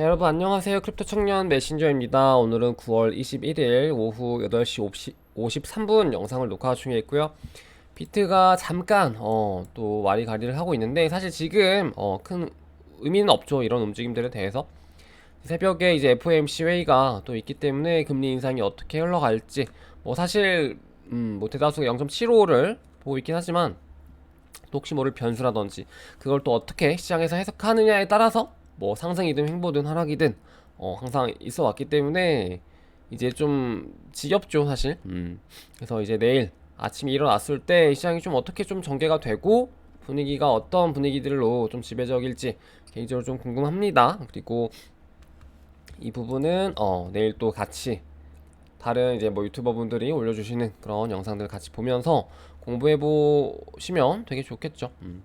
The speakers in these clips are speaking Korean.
자 여러분 안녕하세요. 크립토 청년 메신저입니다. 오늘은 9월 21일 오후 8시 50, 53분 영상을 녹화 중에 있고요. 비트가 잠깐 어, 또 와리가리를 하고 있는데 사실 지금 어, 큰 의미는 없죠. 이런 움직임들에 대해서. 새벽에 이제 FOMC 회의가 또 있기 때문에 금리 인상이 어떻게 흘러갈지 뭐 사실 음, 뭐 대다수가 0.75를 보고 있긴 하지만 또 혹시 모를 변수라든지 그걸 또 어떻게 시장에서 해석하느냐에 따라서 뭐 상승이든 횡보든 하락이든 어 항상 있어 왔기 때문에 이제 좀 지겹죠 사실 음 그래서 이제 내일 아침에 일어났을 때 시장이 좀 어떻게 좀 전개가 되고 분위기가 어떤 분위기들로 좀 지배적일지 개인적으로 좀 궁금합니다 그리고 이 부분은 어 내일 또 같이 다른 이제 뭐 유튜버 분들이 올려주시는 그런 영상들 같이 보면서 공부해 보시면 되게 좋겠죠. 음.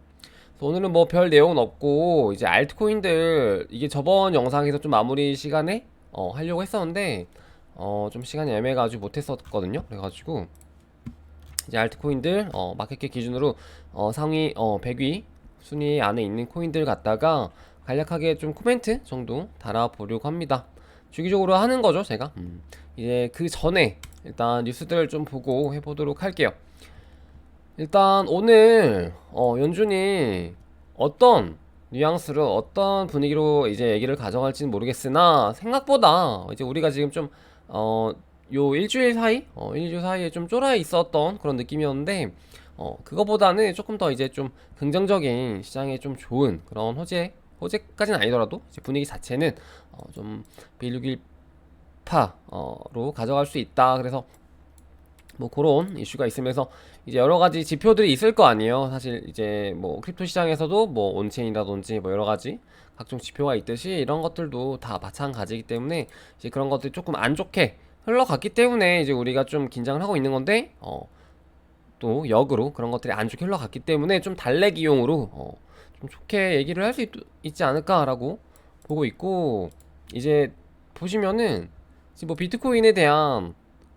오늘은 뭐 별 내용은 없고 이제 알트코인들 이게 저번 영상에서 좀 마무리 시간에 어 하려고 했었는데 어 좀 시간이 애매해가지고 못했었거든요. 그래가지고 이제 알트코인들 어 마켓캡 기준으로 어 상위 어 100위 순위 안에 있는 코인들 갖다가 간략하게 좀 코멘트 정도 달아보려고 합니다. 주기적으로 하는 거죠, 제가. 음. 이제 그 전에 일단 뉴스들을 좀 보고 해보도록 할게요. 일단 오늘 어, 연준이 어떤 뉘앙스로 어떤 분위기로 이제 얘기를 가져갈지는 모르겠으나 생각보다 이제 우리가 지금 좀 어, 요 일주일 사이, 어, 일주일 사이에 좀 쫄아 있었던 그런 느낌이었는데 어, 그거보다는 조금 더 이제 좀 긍정적인 시장에 좀 좋은 그런 호재, 호재까지는 아니더라도 이제 분위기 자체는 어, 좀 빌류길파로 가져갈 수 있다. 그래서 뭐 그런 이슈가 있으면서 이제 여러 가지 지표들이 있을 거 아니에요. 사실 이제 뭐 크립토 시장에서도 뭐 온체인이라든지 뭐 여러 가지 각종 지표가 있듯이 이런 것들도 다 마찬가지이기 때문에 이제 그런 것들이 조금 안 좋게 흘러갔기 때문에 이제 우리가 좀 긴장을 하고 있는 건데 어, 또 역으로 그런 것들이 안 좋게 흘러갔기 때문에 좀 달래기용으로 어, 좀 좋게 얘기를 할 수 있지 않을까라고 보고 있고 이제 보시면은 지금 뭐 비트코인에 대한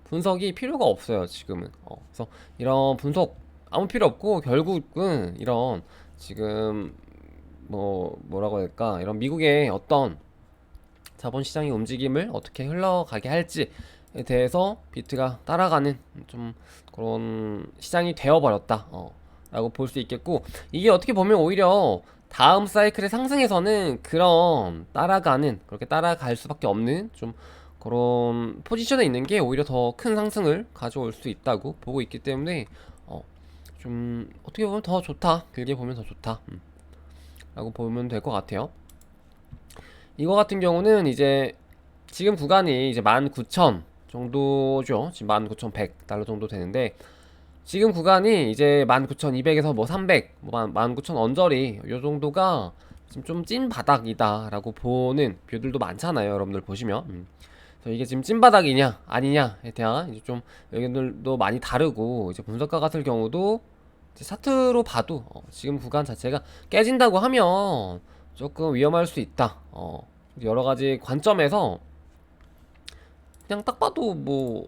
분석이 필요가 없어요 지금은. 어, 그래서 이런 분석 아무 필요 없고 결국은 이런 지금 뭐 뭐라고 될까? 이런 미국의 어떤 자본시장의 움직임을 어떻게 흘러가게 할지에 대해서 비트가 따라가는 좀 그런 시장이 되어버렸다. 어, 라고 볼 수 있겠고 이게 어떻게 보면 오히려 다음 사이클의 상승에서는 그런 따라가는 그렇게 따라갈 수밖에 없는 좀 그런 포지션에 있는 게 오히려 더 큰 상승을 가져올 수 있다고 보고 있기 때문에 어, 좀 어떻게 보면 더 좋다. 길게 보면 더 좋다. 음, 라고 보면 될 것 같아요. 이거 같은 경우는 이제 지금 구간이 이제 19,000 정도죠. 지금 19,100달러 정도 되는데 지금 구간이 이제 19,200에서 뭐 300, 뭐 19,000 언저리 요 정도가 지금 좀 찐 바닥이다 라고 보는 뷰들도 많잖아요 여러분들 보시면. 음. 그래서 이게 지금 찐바닥이냐 아니냐에 대한 이제 좀 의견들도 많이 다르고 이제 분석가 같은 경우도 이제 차트로 봐도 어, 지금 구간 자체가 깨진다고 하면 조금 위험할 수 있다. 어, 여러 가지 관점에서 그냥 딱 봐도 뭐,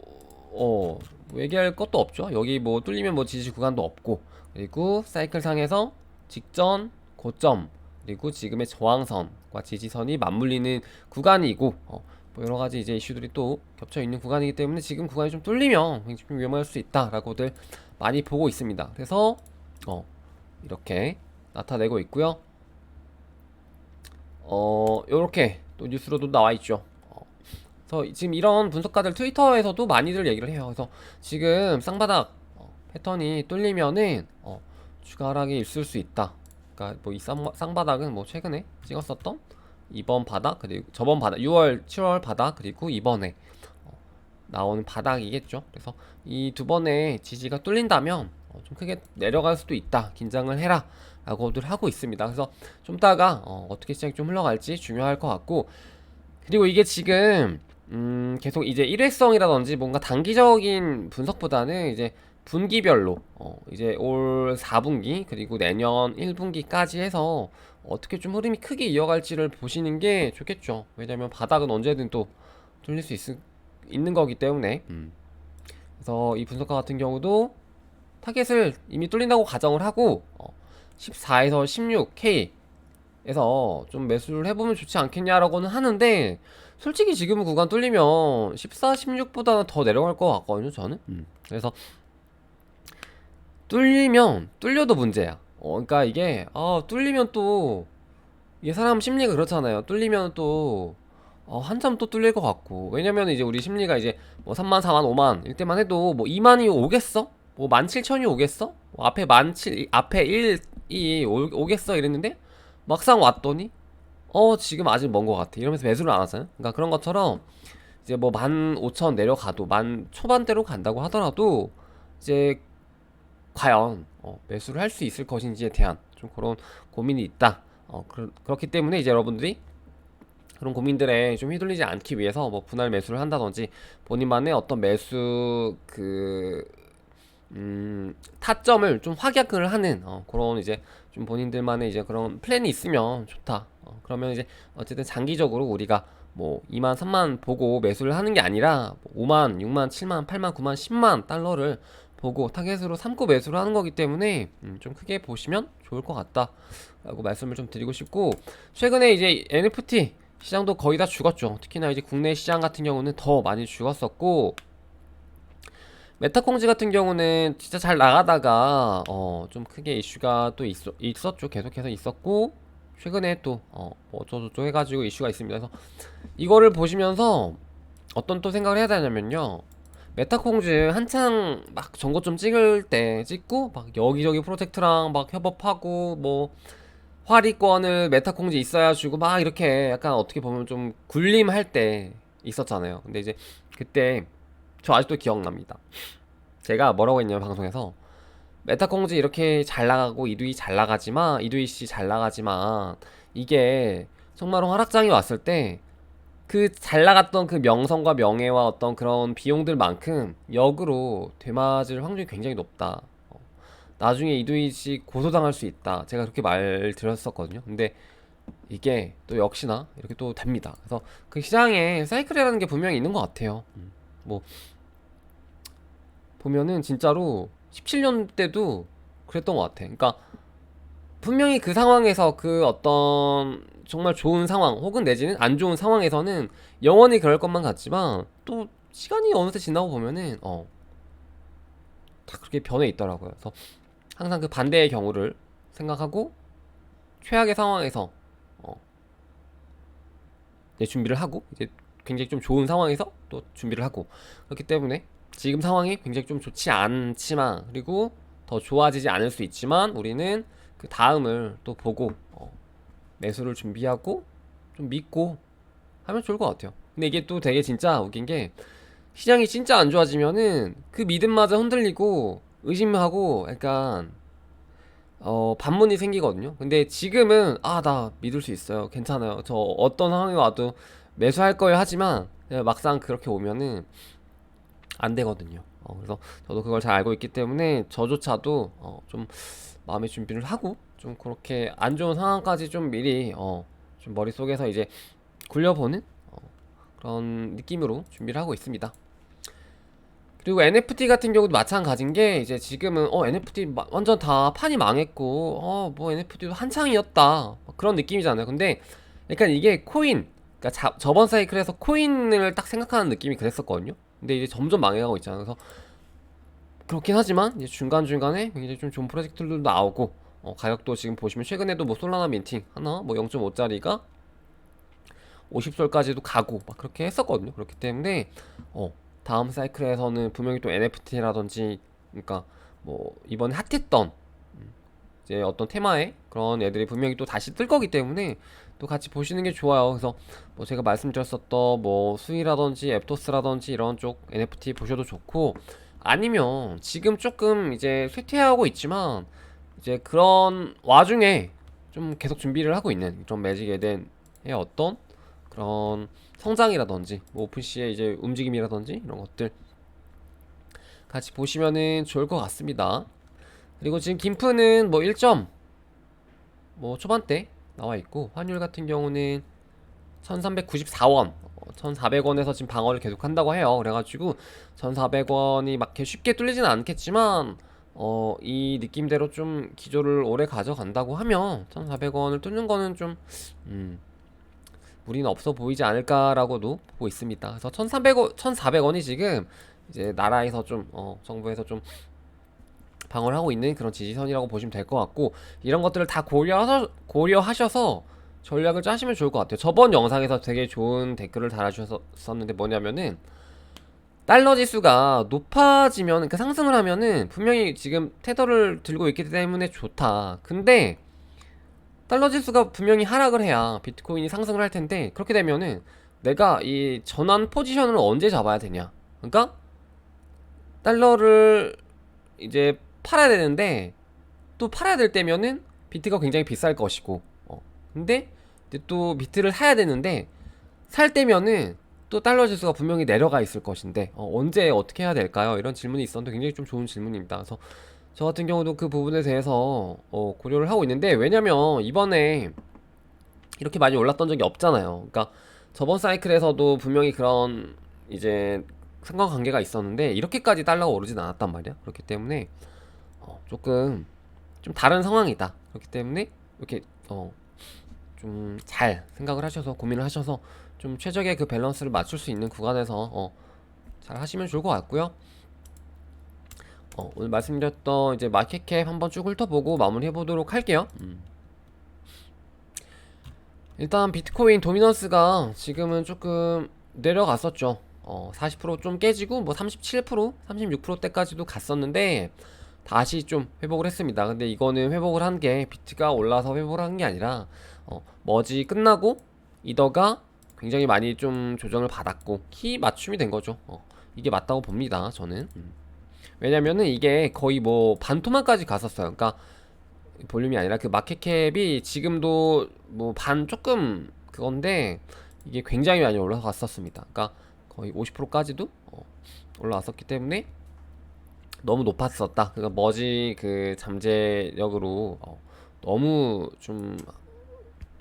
어, 뭐 얘기할 것도 없죠. 여기 뭐 뚫리면 뭐 지지 구간도 없고, 그리고 사이클 상에서 직전, 고점, 그리고 지금의 저항선과 지지선이 맞물리는 구간이고, 어, 뭐 여러 가지 이제 이슈들이 또 겹쳐 있는 구간이기 때문에 지금 구간이 좀 뚫리면 좀 위험할 수 있다라고들 많이 보고 있습니다. 그래서 어 이렇게 나타내고 있고요. 어 요렇게 또 뉴스로도 나와 있죠. 어, 그래서 지금 이런 분석가들 트위터에서도 많이들 얘기를 해요. 그래서 지금 쌍바닥 어, 패턴이 뚫리면은 어, 추가 하락이 있을 수 있다. 그러니까 뭐 이 쌍바닥은 뭐 최근에 찍었었던 이번 바닥 그리고 저번 바닥 6월 7월 바닥 그리고 이번에 어, 나오는 바닥이겠죠? 그래서 이 두 번의 지지가 뚫린다면 어, 좀 크게 내려갈 수도 있다. 긴장을 해라. 라고들 하고 있습니다. 그래서 좀 따가 어, 떻게 시장이 좀 흘러갈지 중요할 것 같고 그리고 이게 지금 음, 계속 이제 일회성이라든지 뭔가 단기적인 분석보다는 이제 분기별로 어, 이제 올 4분기 그리고 내년 1분기까지 해서 어떻게 좀 흐름이 크게 이어갈지를 보시는 게 좋겠죠. 왜냐면 바닥은 언제든 또 뚫릴 수 있, 있는 거기 때문에. 음. 그래서 이 분석가 같은 경우도 타겟을 이미 뚫린다고 가정을 하고 어, 14에서 16K 에서 좀 매수를 해보면 좋지 않겠냐라고는 하는데 솔직히 지금 구간 뚫리면 14, 16보다는 더 내려갈 것 같거든요 저는 음. 그래서 뚫리면 뚫려도 문제야 어 그러니까 이게 아 뚫리면 또 이게 사람 심리가 그렇잖아요. 뚫리면 또 어, 한참 또 뚫릴 것 같고. 왜냐면 이제 우리 심리가 이제 뭐 3만 4만 5만 이때만 해도 뭐 2만이 오겠어? 뭐 17,000이 오겠어? 뭐 앞에 17 앞에 1이 오겠어? 이랬는데 막상 왔더니 어 지금 아직 먼 것 같아. 이러면서 매수를 안 하잖아요. 그러니까 그런 것처럼 이제 뭐 15,000 내려가도 만 초반대로 간다고 하더라도 이제 과연 어, 매수를 할 수 있을 것인지에 대한 좀 그런 고민이 있다 어, 그, 그렇기 때문에 이제 여러분들이 그런 고민들에 좀 휘둘리지 않기 위해서 뭐 분할 매수를 한다든지 본인만의 어떤 매수 그 음, 타점을 좀 확약을 하는 어, 그런 이제 좀 본인들만의 이제 그런 플랜이 있으면 좋다. 어, 그러면 이제 어쨌든 장기적으로 우리가 뭐 2만, 3만 보고 매수를 하는 게 아니라 뭐 5만, 6만, 7만, 8만, 9만, 10만 달러를 보고 타겟으로 삼고 매수를 하는 거기 때문에 음, 좀 크게 보시면 좋을 것 같다라고 말씀을 좀 드리고 싶고 최근에 이제 NFT 시장도 거의 다 죽었죠. 특히나 이제 국내 시장 같은 경우는 더 많이 죽었었고 메타콩지 같은 경우는 진짜 잘 나가다가 어 좀 크게 이슈가 또 있어, 있었죠. 계속해서 있었고 최근에 또어 뭐 어쩌고저쩌고 해가지고 이슈가 있습니다. 그래서 이거를 보시면서 어떤 또 생각을 해야 되냐면요. 메타콩즈 한창 막 정보 좀 찍을 때 찍고 막 여기저기 프로젝트랑 막 협업하고 뭐 활이권을 메타콩즈 있어야 주고 막 이렇게 약간 어떻게 보면 좀 굴림할 때 있었잖아요. 근데 이제 그때 저 아직도 기억납니다. 제가 뭐라고 했냐면 방송에서 메타콩즈 이렇게 잘 나가고 이두이 잘 나가지만 이두이 씨 잘 나가지만 이게 정말 로 하락장이 왔을 때 그 잘 나갔던 그 명성과 명예와 어떤 그런 비용들만큼 역으로 되맞을 확률이 굉장히 높다. 어, 나중에 이두이 씨 고소당할 수 있다. 제가 그렇게 말 드렸었거든요. 근데 이게 또 역시나 이렇게 또 됩니다. 그래서 그 시장에 사이클이라는 게 분명히 있는 것 같아요. 음, 뭐 보면은 진짜로 17년 때도 그랬던 것 같아. 그러니까 분명히 그 상황에서 그 어떤 정말 좋은 상황 혹은 내지는 안 좋은 상황에서는 영원히 그럴 것만 같지만 또 시간이 어느새 지나고 보면은 어. 다 그렇게 변해 있더라고요. 그래서 항상 그 반대의 경우를 생각하고 최악의 상황에서 어. 이제 준비를 하고 이제 굉장히 좀 좋은 상황에서 또 준비를 하고 그렇기 때문에 지금 상황이 굉장히 좀 좋지 않지만 그리고 더 좋아지지 않을 수 있지만 우리는 그 다음을 또 보고 어, 매수를 준비하고 좀 믿고 하면 좋을 것 같아요. 근데 이게 또 되게 진짜 웃긴 게 시장이 진짜 안 좋아지면은 그 믿음마저 흔들리고 의심하고 약간 어 반문이 생기거든요. 근데 지금은 아 나 믿을 수 있어요. 괜찮아요. 저 어떤 상황이 와도 매수할 거예요 하지만 막상 그렇게 오면은 안 되거든요. 어, 그래서 저도 그걸 잘 알고 있기 때문에 저조차도 어, 좀 마음의 준비를 하고 좀 그렇게 안 좋은 상황까지 좀 미리 어, 좀 머릿속에서 이제 굴려보는 어, 그런 느낌으로 준비를 하고 있습니다. 그리고 NFT 같은 경우도 마찬가지인 게 이제 지금은 어 NFT 마- 완전 다 판이 망했고 어 뭐 NFT도 한창이었다 그런 느낌이잖아요. 근데 약간 이게 코인 그러니까 자, 저번 사이클에서 코인을 딱 생각하는 느낌이 그랬었거든요. 근데 이제 점점 망해가고 있잖아요. 그래서 그렇긴 하지만 이제 중간 중간에 굉장히 좀 좋은 프로젝트들도 나오고 어, 가격도 지금 보시면 최근에도 뭐 솔라나 민팅 하나 뭐 0.5짜리가 50솔까지도 가고 막 그렇게 했었거든요. 그렇기 때문에 어 다음 사이클에서는 분명히 또 NFT라든지 그러니까 뭐 이번에 핫했던 음, 이제 어떤 테마의 그런 애들이 분명히 또 다시 뜰 거기 때문에 또 같이 보시는 게 좋아요. 그래서 뭐 제가 말씀드렸었던 뭐 수위라든지 앱토스라든지 이런 쪽 NFT 보셔도 좋고 아니면 지금 조금 이제 쇠퇴하고 있지만 이제 그런 와중에 좀 계속 준비를 하고 있는 그런 매직 에덴의 어떤 그런 성장이라든지 뭐 오픈시의 이제 움직임이라든지 이런 것들 같이 보시면은 좋을 것 같습니다. 그리고 지금 김프는 뭐 1점 뭐 초반대 나와 있고 환율 같은 경우는 1394원 1400원에서 지금 방어를 계속 한다고 해요. 그래가지고 1400원이 막 이렇게 쉽게 뚫리지는 않겠지만 어, 이 느낌대로 좀 기조를 오래 가져간다고 하면 1,400원을 뚫는 거는 좀 음, 무리는 없어 보이지 않을까라고도 보고 있습니다. 그래서 1,300원, 1,400원이 지금 이제 나라에서 좀 어, 정부에서 좀 방어를 하고 있는 그런 지지선이라고 보시면 될 것 같고 이런 것들을 다 고려하셔, 고려하셔서 전략을 짜시면 좋을 것 같아요. 저번 영상에서 되게 좋은 댓글을 달아주셨었는데 뭐냐면은 달러 지수가 높아지면 그러니까 상승을 하면은 분명히 지금 테더를 들고 있기 때문에 좋다. 근데 달러 지수가 분명히 하락을 해야 비트코인이 상승을 할 텐데 그렇게 되면은 내가 이 전환 포지션을 언제 잡아야 되냐? 그러니까 달러를 이제 팔아야 되는데 또 팔아야 될 때면은 비트가 굉장히 비쌀 것이고 어. 근데 또 비트를 사야 되는데 살 때면은 또 달러 지수가 분명히 내려가 있을 것인데 어, 언제 어떻게 해야 될까요? 이런 질문이 있었는데 굉장히 좀 좋은 질문입니다. 그래서 저 같은 경우도 그 부분에 대해서 어, 고려를 하고 있는데 왜냐면 이번에 이렇게 많이 올랐던 적이 없잖아요. 그러니까 저번 사이클에서도 분명히 그런 이제 상관관계가 있었는데 이렇게까지 달러가 오르진 않았단 말이야. 그렇기 때문에 어, 조금 좀 다른 상황이다. 그렇기 때문에 이렇게 어, 좀 잘 생각을 하셔서 고민을 하셔서 좀 최적의 그 밸런스를 맞출 수 있는 구간에서 어, 잘 하시면 좋을 것 같고요. 어, 오늘 말씀드렸던 이제 마켓캡 한번 쭉 훑어보고 마무리해 보도록 할게요. 음. 일단 비트코인 도미넌스가 지금은 조금 내려갔었죠. 어, 40%좀 깨지고 뭐 37%, 36%대까지도 갔었는데 다시 좀 회복을 했습니다. 근데 이거는 회복을 한 게 비트가 올라서 회복을 한 게 아니라 어, 머지 끝나고 이더가 굉장히 많이 좀 조정을 받았고 키 맞춤이 된 거죠. 어, 이게 맞다고 봅니다. 저는. 음. 왜냐면은 이게 거의 뭐 반토막까지 갔었어요. 그러니까 볼륨이 아니라 그 마켓캡이 지금도 뭐 반 조금 그건데 이게 굉장히 많이 올라갔었습니다. 그러니까 거의 50%까지도 어, 올라왔었기 때문에 너무 높았었다. 그러니까 머지 그 잠재력으로 어, 너무 좀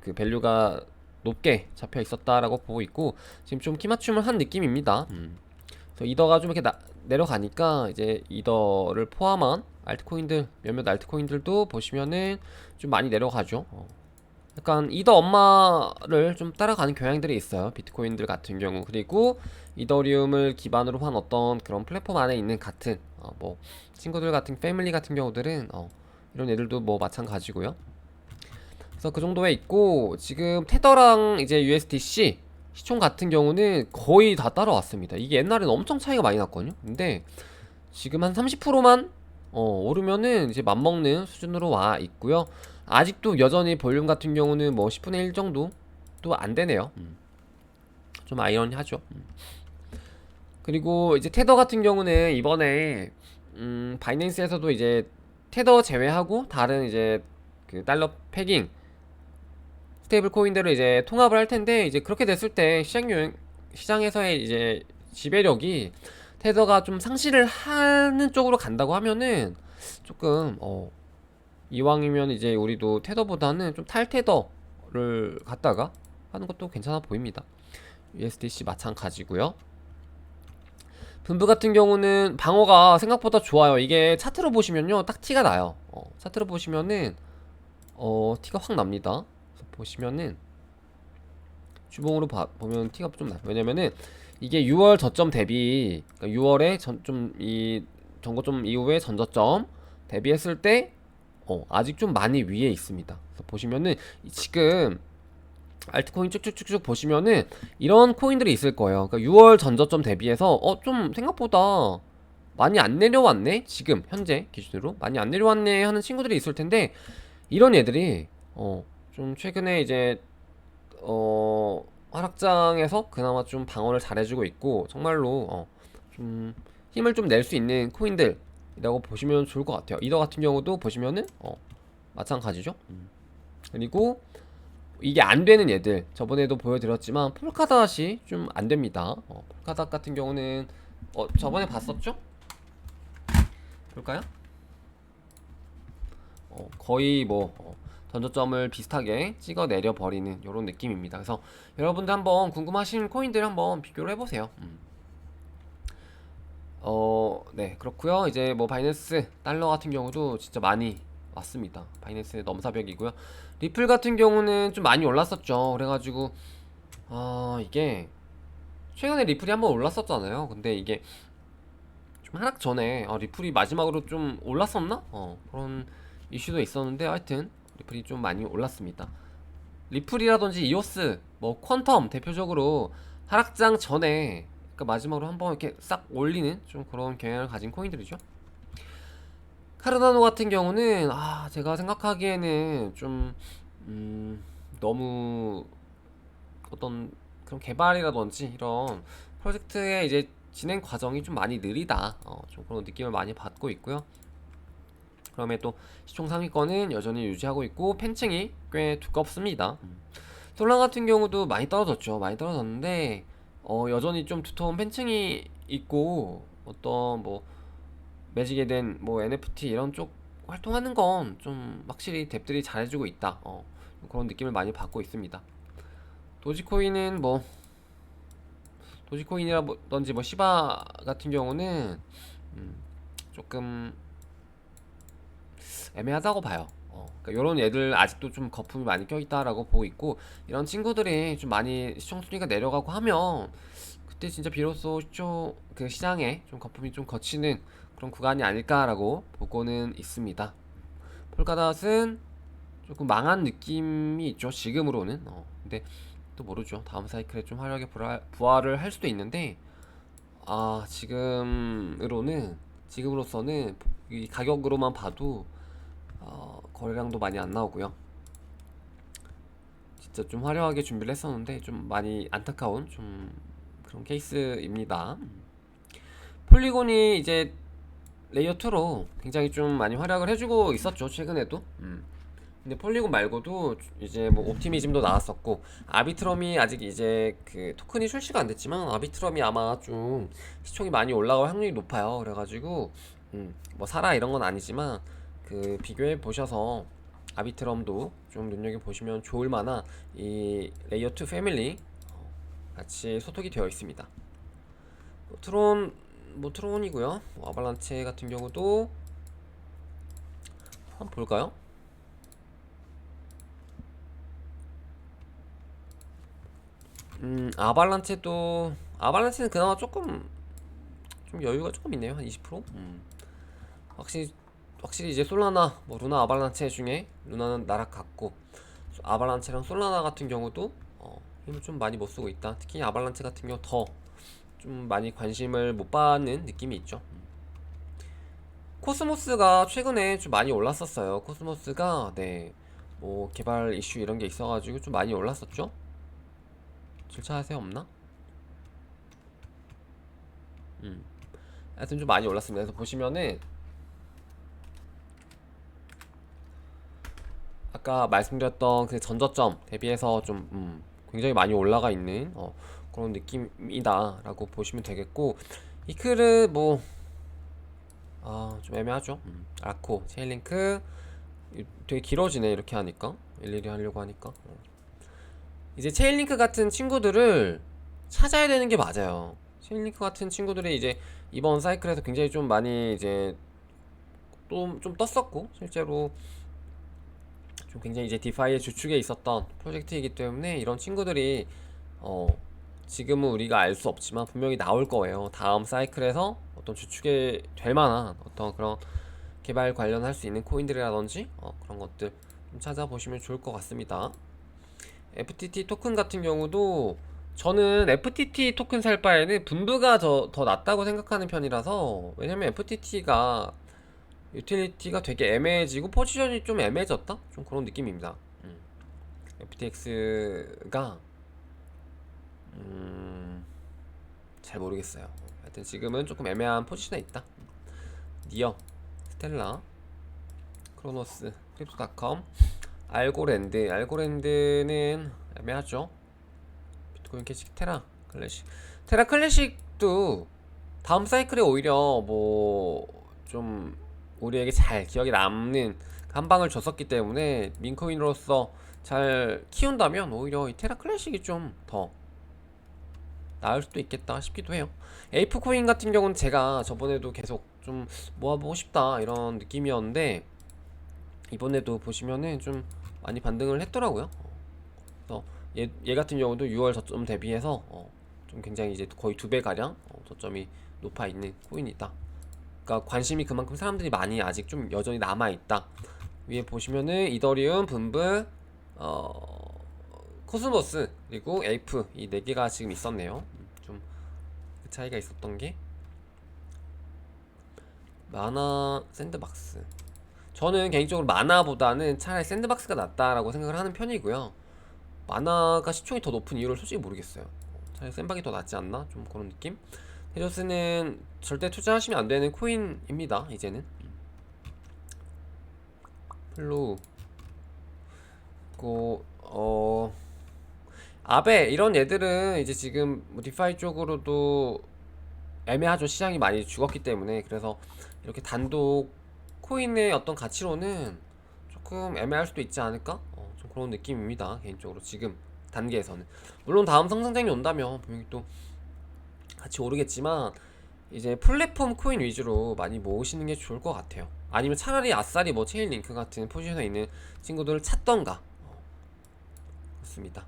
그 밸류가 높게 잡혀 있었다라고 보고 있고 지금 좀 키맞춤을 한 느낌입니다. 음. 그래서 이더가 좀 이렇게 나, 내려가니까 이제 이더를 포함한 알트코인들 몇몇 알트코인들도 보시면은 좀 많이 내려가죠. 어. 약간 이더 엄마를 좀 따라가는 경향들이 있어요. 비트코인들 같은 경우 그리고 이더리움을 기반으로 한 어떤 그런 플랫폼 안에 있는 같은 어, 뭐 친구들 같은 패밀리 같은 경우들은 어, 이런 애들도 뭐 마찬가지고요. 그래서 그 정도에 있고 지금 테더랑 이제 USDC 시총 같은 경우는 거의 다 따라왔습니다. 이게 옛날에는 엄청 차이가 많이 났거든요. 근데 지금 한 30%만 어, 오르면은 이제 맞먹는 수준으로 와 있고요. 아직도 여전히 볼륨 같은 경우는 뭐 10분의 1 정도 또 안 되네요. 음. 좀 아이러니하죠. 음. 그리고 이제 테더 같은 경우는 이번에 음, 바이낸스에서도 이제 테더 제외하고 다른 이제 그 달러 패깅 스테이블 코인들을 이제 통합을 할 텐데 이제 그렇게 됐을 때 시장 요인 시장에서의 이제 지배력이 테더가 좀 상실을 하는 쪽으로 간다고 하면은 조금 어 이왕이면 이제 우리도 테더보다는 좀 탈테더를 갖다가 하는 것도 괜찮아 보입니다. USDC 마찬가지고요. 분부 같은 경우는 방어가 생각보다 좋아요. 이게 차트로 보시면요, 딱 티가 나요. 어, 차트로 보시면은 어, 티가 확 납니다. 보시면은 주봉으로 봐, 보면 티가 좀 나요. 왜냐면은 이게 6월 저점 대비 그러니까 6월에 좀 이 전고점 이후에 전저점 대비했을 때 어, 아직 좀 많이 위에 있습니다. 보시면은 지금 알트코인 쭉쭉쭉쭉 보시면은 이런 코인들이 있을 거예요. 그러니까 6월 전저점 대비해서 어 좀 생각보다 많이 안 내려왔네. 지금 현재 기준으로 많이 안 내려왔네 하는 친구들이 있을 텐데 이런 애들이 어 좀 최근에 이제 어 하락장에서 그나마 좀 방어를 잘해주고 있고 정말로 어, 좀 힘을 좀 낼 수 있는 코인들이라고 보시면 좋을 것 같아요. 이더 같은 경우도 보시면은 어, 마찬가지죠. 음. 그리고 이게 안 되는 얘들 저번에도 보여드렸지만 폴카닷이 좀 안 됩니다. 어, 폴카닷 같은 경우는 어, 저번에 봤었죠? 볼까요? 어, 거의 뭐 어, 전저점을 비슷하게 찍어 내려 버리는 이런 느낌입니다. 그래서 여러분들 한번 궁금하신 코인들 한번 비교를 해보세요. 음. 어, 네, 그렇고요. 이제 뭐 바이낸스 달러 같은 경우도 진짜 많이 왔습니다. 바이낸스 넘사벽이고요. 리플 같은 경우는 좀 많이 올랐었죠. 그래가지고 아 이게 최근에 리플이 한번 올랐었잖아요. 근데 이게 좀 하락 전에 아, 리플이 마지막으로 좀 올랐었나? 어, 그런 이슈도 있었는데 하여튼 리플이 좀 많이 올랐습니다. 리플이라든지 이오스, 뭐 퀀텀 대표적으로 하락장 전에 그러니까 마지막으로 한번 이렇게 싹 올리는 좀 그런 경향을 가진 코인들이죠. 카르다노 같은 경우는 아 제가 생각하기에는 좀 음, 너무 어떤 그런 개발이라든지 이런 프로젝트의 이제 진행 과정이 좀 많이 느리다. 어, 좀 그런 느낌을 많이 받고 있고요. 그다음에 또 시총 상위권은 여전히 유지하고 있고 팬층이 꽤 두껍습니다. 음. 솔라 같은 경우도 많이 떨어졌죠. 많이 떨어졌는데 어, 여전히 좀 두터운 팬층이 있고 어떤 뭐 매직에 된 뭐 NFT 이런 쪽 활동하는 건 좀 확실히 뎁들이 잘해주고 있다. 어, 그런 느낌을 많이 받고 있습니다. 도지코인은 뭐 도지코인이라든지 뭐 시바 같은 경우는 음, 조금 애매하다고 봐요. 어, 그러니까 이런 애들 아직도 좀 거품이 많이 껴있다라고 보고 있고 이런 친구들이 좀 많이 시청 순위가 내려가고 하면 그때 진짜 비로소 시초 그 시장에 좀 거품이 좀 거치는 그런 구간이 아닐까라고 보고는 있습니다. 폴카닷은 조금 망한 느낌이 있죠. 지금으로는. 어, 근데 또 모르죠. 다음 사이클에 좀 부활, 부활을 할 수도 있는데 아 지금으로는 지금으로서는 이 가격으로만 봐도 어, 거래량도 많이 안 나오고요. 진짜 좀 화려하게 준비를 했었는데 좀 많이 안타까운 좀 그런 케이스입니다. 폴리곤이 이제 레이어 2로 굉장히 좀 많이 활약을 해주고 있었죠 최근에도. 음. 근데 폴리곤 말고도 이제 뭐 옵티미즘도 나왔었고 아비트럼이 아직 이제 그 토큰이 출시가 안 됐지만 아비트럼이 아마 좀 시총이 많이 올라갈 확률이 높아요. 그래가지고 음, 뭐 사라 이런 건 아니지만 그 비교해 보셔서 아비트럼도 좀 눈여겨 보시면 좋을 만한 이 레이어 2 패밀리 어, 같이 소통이 되어 있습니다. 뭐 트론 뭐 트론이고요. 뭐 아발란체 같은 경우도 한번 볼까요? 음 아발란체도 아발란체는 그나마 조금 좀 여유가 조금 있네요 한 20%? 음. 확실히 확실히 이제 솔라나 뭐 루나 아발란체 중에 루나는 나락 같고 아발란체랑 솔라나 같은 경우도 어, 힘을 좀 많이 못 쓰고 있다 특히 아발란체 같은 경우 더 좀 많이 관심을 못 받는 느낌이 있죠 음. 코스모스가 최근에 좀 많이 올랐었어요 코스모스가 네 뭐 개발 이슈 이런 게 있어가지고 좀 많이 올랐었죠 질차하세 없나? 음. 하여튼 좀 많이 올랐습니다. 그래서 보시면은 아까 말씀드렸던 그 전저점 대비해서 좀 음, 굉장히 많이 올라가 있는 어, 그런 느낌이다라고 보시면 되겠고 이클은 뭐 아, 좀 애매하죠. 음. 아코, 체인링크 되게 길어지네 이렇게 하니까 일일이 하려고 하니까 어. 이제 체인링크 같은 친구들을 찾아야 되는 게 맞아요. 체인링크 같은 친구들이 이제 이번 사이클에서 굉장히 좀 많이 이제 또좀 떴었고 실제로 좀 굉장히 이제 디파이의 주축에 있었던 프로젝트이기 때문에 이런 친구들이 어 지금은 우리가 알 수 없지만 분명히 나올 거예요. 다음 사이클에서 어떤 주축에 될 만한 어떤 그런 개발 관련할 수 있는 코인들이라든지 어 그런 것들 좀 찾아보시면 좋을 것 같습니다. FTT 토큰 같은 경우도 저는 FTT 토큰 살 바에는 분부가 더, 더 낫다고 생각하는 편이라서 왜냐면 FTT가 유틸리티가 되게 애매해지고 포지션이 좀 애매해졌다? 좀 그런 느낌입니다. 음. FTX가 음, 잘 모르겠어요. 하여튼 지금은 조금 애매한 포지션에 있다. 니어, 스텔라, 크로노스, 크립토닷컴 알고랜드 알고랜드는 애매하죠 비트코인 캐시 테라 클래식 테라 클래식도 다음 사이클에 오히려 뭐 좀 우리에게 잘 기억에 남는 한 방을 줬었기 때문에 민코인으로서 잘 키운다면 오히려 이 테라 클래식이 좀 더 나을 수도 있겠다 싶기도 해요. 에이프 코인 같은 경우는 제가 저번에도 계속 좀 모아보고 싶다 이런 느낌이었는데 이번에도 보시면은 좀 많이 반등을 했더라고요. 그래서 얘, 얘 같은 경우도 6월 저점 대비해서 어, 좀 굉장히 이제 거의 두 배 가량 어, 저점이 높아 있는 코인이다. 그러니까 관심이 그만큼 사람들이 많이 아직 좀 여전히 남아 있다. 위에 보시면은 이더리움, 분브, 어, 코스모스 그리고 에이프 이 네 개가 지금 있었네요. 좀 그 차이가 있었던 게 마나 샌드박스. 저는 개인적으로 마나보다는 차라리 샌드박스가 낫다라고 생각을 하는 편이고요. 마나가 시총이 더 높은 이유를 솔직히 모르겠어요. 차라리 샌박이 더 낫지 않나? 좀 그런 느낌? 테조스는 절대 투자하시면 안 되는 코인입니다. 이제는 플로우 그 어... 아베 이런 애들은 이제 지금 뭐 디파이 쪽으로도 애매하죠. 시장이 많이 죽었기 때문에 그래서 이렇게 단독 코인의 어떤 가치로는 조금 애매할 수도 있지 않을까? 어, 좀 그런 느낌입니다. 개인적으로 지금 단계에서는 물론 다음 상승장이 온다면 분명히 또 같이 오르겠지만 이제 플랫폼 코인 위주로 많이 모으시는 게 좋을 것 같아요. 아니면 차라리 아싸리 뭐 체인링크 같은 포지션에 있는 친구들을 찾던가 어, 그렇습니다.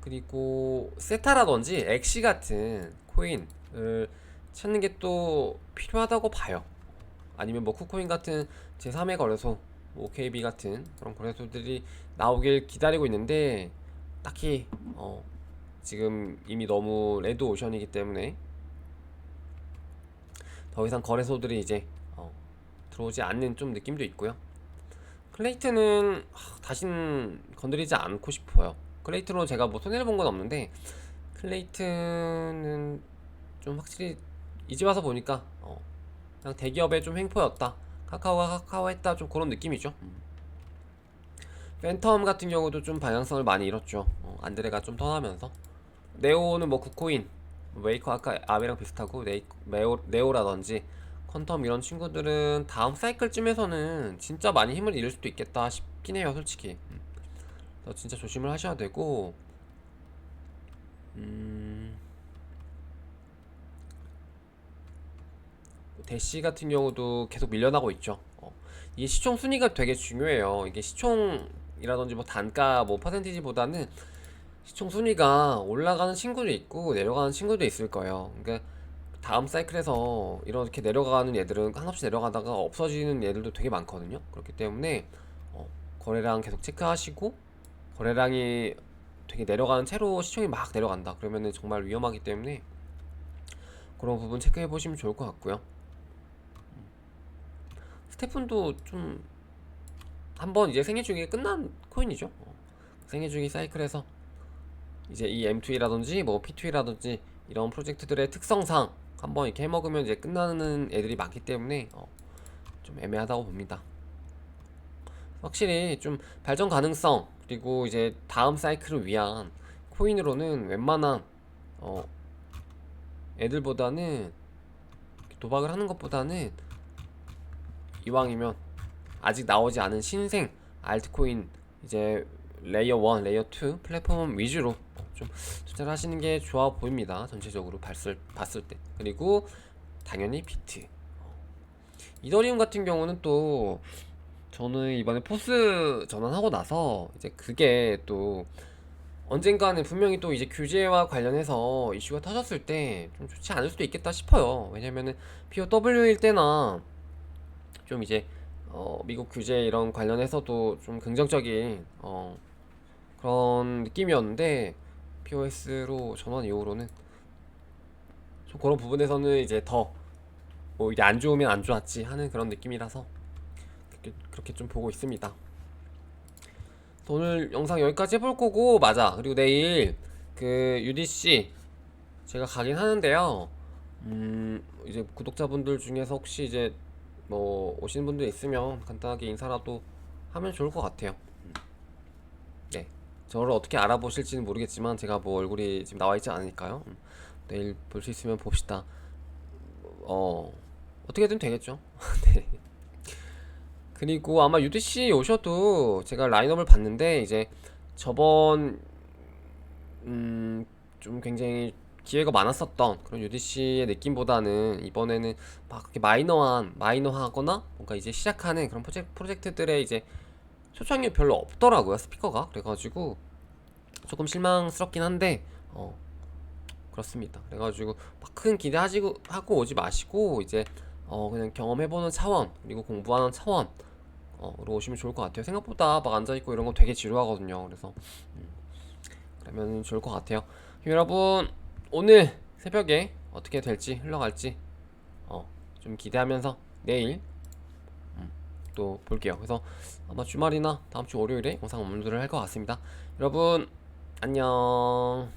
그리고 세타라든지 엑시 같은 코인을 찾는 게 또 필요하다고 봐요. 아니면 뭐 쿠코인 같은 제3의 거래소, 뭐 KB 같은 그런 거래소들이 나오길 기다리고 있는데 딱히 어 지금 이미 너무 레드 오션이기 때문에 더 이상 거래소들이 이제 어 들어오지 않는 좀 느낌도 있고요. 클레이트는 하, 다신 건드리지 않고 싶어요. 클레이트로 제가 뭐 손해를 본 건 없는데 클레이트는 좀 확실히 이제 와서 보니까 어 그냥 대기업의 좀 횡포였다. 카카오가 카카오 했다 좀 그런 느낌이죠. 음. 팬텀 같은 경우도 좀 방향성을 많이 잃었죠. 어, 안드레가 좀 떠나면서 네오는 뭐 구코인, 웨이커 아까 아베랑 비슷하고 네이, 메오, 네오라든지 퀀텀 이런 친구들은 다음 사이클쯤에서는 진짜 많이 힘을 잃을 수도 있겠다 싶긴 해요, 솔직히. 음. 진짜 조심을 하셔야 되고, 음. 대시 같은 경우도 계속 밀려나고 있죠. 어. 이게 시총 순위가 되게 중요해요. 이게 시총이라든지 뭐 단가 뭐 퍼센티지보다는 시총 순위가 올라가는 친구도 있고 내려가는 친구도 있을 거예요. 그러니까 다음 사이클에서 이렇게 내려가는 얘들은 한없이 내려가다가 없어지는 얘들도 되게 많거든요. 그렇기 때문에 어, 거래량 계속 체크하시고 거래량이 되게 내려가는 채로 시총이 막 내려간다. 그러면은 정말 위험하기 때문에 그런 부분 체크해 보시면 좋을 것 같고요. 스테픈도 좀 한번 이제 생애 주기 끝난 코인이죠. 어, 생애 주기 사이클에서 이제 이 M2라든지 뭐 P2라든지 이런 프로젝트들의 특성상 한번 이렇게 해먹으면 이제 끝나는 애들이 많기 때문에 어, 좀 애매하다고 봅니다. 확실히 좀 발전 가능성 그리고 이제 다음 사이클을 위한 코인으로는 웬만한 어, 애들보다는 도박을 하는 것보다는 이왕이면 아직 나오지 않은 신생 알트코인 이제 레이어 1, 레이어 2 플랫폼 위주로 좀 투자를 하시는 게 좋아 보입니다. 전체적으로 봤을, 봤을 때. 그리고 당연히 비트. 이더리움 같은 경우는 또 저는 이번에 포스 전환하고 나서 이제 그게 또 언젠가는 분명히 또 이제 규제와 관련해서 이슈가 터졌을 때 좀 좋지 않을 수도 있겠다 싶어요. 왜냐면은 POW일 때나 좀 이제 어 미국 규제 이런 관련해서도 좀 긍정적인 어 그런 느낌이었는데 POS로 전환 이후로는 좀 그런 부분에서는 이제 더 뭐 이게 안 좋으면 안 좋았지 하는 그런 느낌이라서 그렇게, 그렇게 좀 보고 있습니다. 오늘 영상 여기까지 해볼 거고 맞아 그리고 내일 그 UDC 제가 가긴 하는데요. 음 이제 구독자분들 중에서 혹시 이제 뭐 오시는 분들 있으면 간단하게 인사라도 하면 좋을 것 같아요. 네. 저를 어떻게 알아보실지는 모르겠지만 제가 뭐 얼굴이 지금 나와 있지 않으니까요. 음, 내일 볼 수 있으면 봅시다. 어 어떻게든 되겠죠. 네. 그리고 아마 UDC 오셔도 제가 라인업을 봤는데 이제 저번 음 좀 굉장히 기회가 많았었던 그런 UDC의 느낌보다는 이번에는 막 그렇게 마이너한 마이너하거나 뭔가 이제 시작하는 그런 프로젝, 프로젝트들의 이제 초청률 별로 없더라고요 스피커가. 그래가지고 조금 실망스럽긴 한데 어 그렇습니다. 그래가지고 막 큰 기대하시고 하고 오지 마시고 이제 어 그냥 경험해보는 차원 그리고 공부하는 차원 어로 오시면 좋을 것 같아요. 생각보다 막 앉아있고 이런 거 되게 지루하거든요. 그래서 음, 그러면 좋을 것 같아요. 여러분 오늘 새벽에 어떻게 될지 흘러갈지 어 좀 기대하면서 내일 음, 또 볼게요. 그래서 아마 주말이나 다음 주 월요일에 영상 업로드를 할 것 같습니다. 여러분 안녕